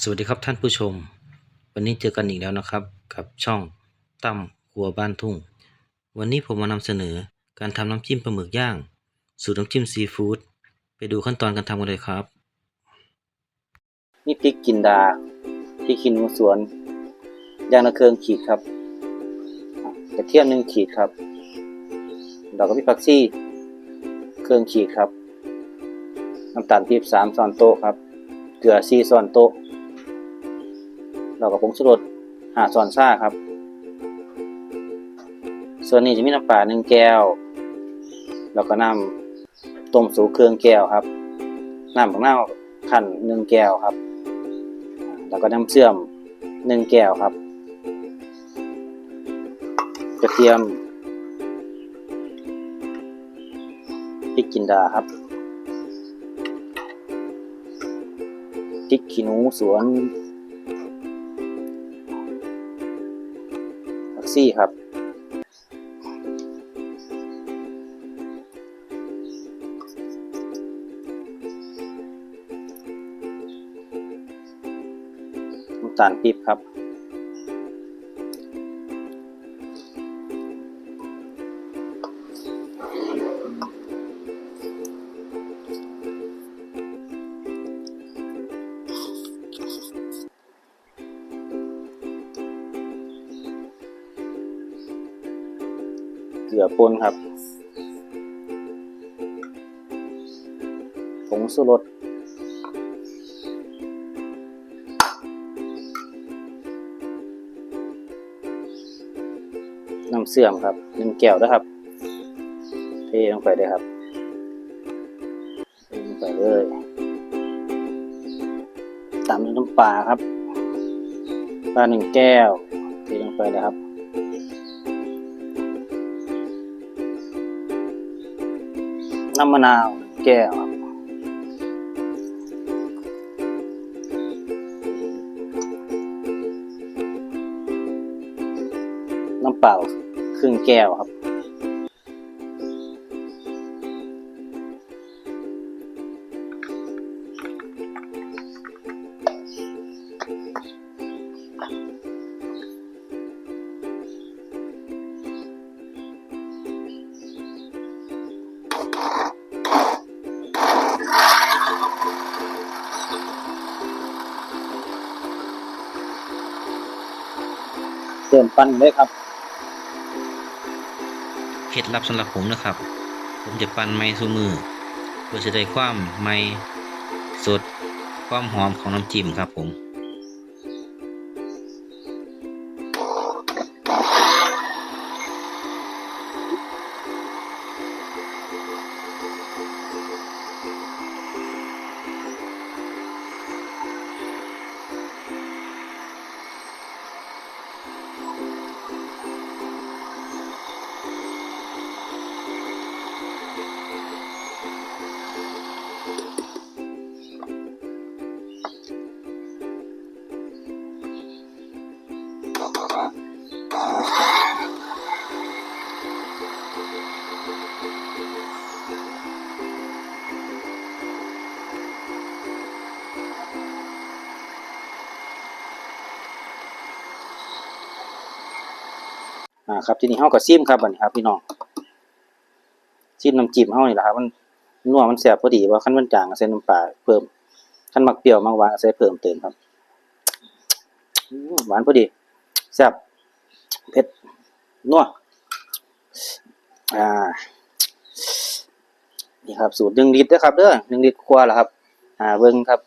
สวัสดีครับท่านผู้ชม วันนี้เจอกันอีกแล้วนะครับ กับช่องตั้มครัวบ้านทุ่ง วันนี้ผมมานำเสนอการทำน้ำจิ้มปลาหมึกย่าง สูตรน้ำจิ้มซีฟู้ดไปดูขั้นตอนการทำกันเลยครับ นี่พริกจินดาพริกขี้หนูสวนยางละเคืองขีดครับอะกระเทียมหนึ่งขีดครับดอกกระพี่ผักซี่เครื่องขีดครับน้ำตาลปี๊บสามช้อนโต๊ะครับเกลือสี่ช้อนโต๊ะ ดอกกระผงชูรสหาช้อนซ่าครับ ส่วนนี้จะมีน้ำปลาหนึ่งแก้ว แล้วก็น้ำต้มสูเครื่องแก้วครับน้ำของน้าขันหนึ่งแก้วครับ แล้วก็น้ำเชื่อมหนึ่งแก้วครับ กระเทียมพริกจินดาครับพริกขี้หนูสวน ซี่ครับ น้ำตาลปี๊บครับ เกลือป่นครับผงสุรสน้ำเสื่อมครับหนึ่งแก้วนะครับ เทลงไปเลยครับเทลงไปเลยตามด้วยน้ำปลาครับปลาหนึ่งแก้ว เทลงไปเลยครับ น้ำมะนาวแก้วครับน้ำเปล่าครึ่งแก้วครับ เติมปั้นเลยครับเคล็ดลับสำหรับผมนะครับ ผมจะปั่นไม้ซูมือเพื่อจะได้ความไม้สดความหอมของน้ำจิ้มครับผม อ่าครับทีนี้เฮาก็ซิมครับบัดนี้ครับ พี่น้องซิมน้ำจิ้มเฮานี่แหละครับมันนัวมันแซ่บพอดีว่าคันมันจางใส่น้ำปลาเพิ่มคันมักเปรี้ยวมักหวานใส่เพิ่มเติมครับหวานพอดีแซ่บเผ็ดนัวอ่านี่ครับสูตร1ลิตรนะครับเด้อ1ลิตรครัวแล้วครับ อ่าเบิ่งครับ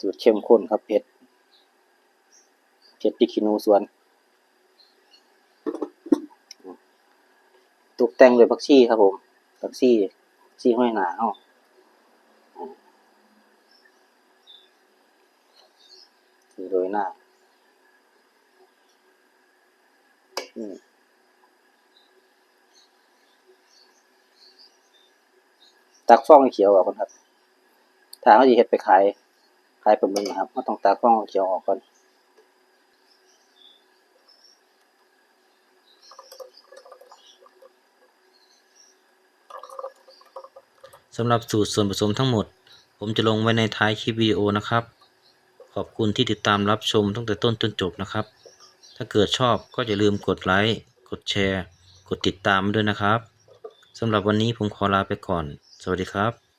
สูตรเข้มข้นครับเผ็ดเผ็ดพริกขี้หนูสวน ตกแต่งด้วยผักชีครับผมผักชีชีห้อยหนาเอ้าีโรยหน้าตักฟองเขียวออกก่อนครับถ้าเขาจะเฮ็ดไปขาย คลายเป็นเบิ้นะครับก็ต้องตากล้องเขียวออกก่อนสำหรับสูตรส่วนผสมทั้งหมด ผมจะลงไว้ในท้ายคลิปวิดีโอนะครับ ขอบคุณที่ติดตามรับชมตั้งแต่ต้นจนจบนะครับ ถ้าเกิดชอบก็อย่าลืมกดไลค์ กดแชร์ กดติดตามด้วยนะครับสำหรับวันนี้ผมขอลาไปก่อน สวัสดีครับ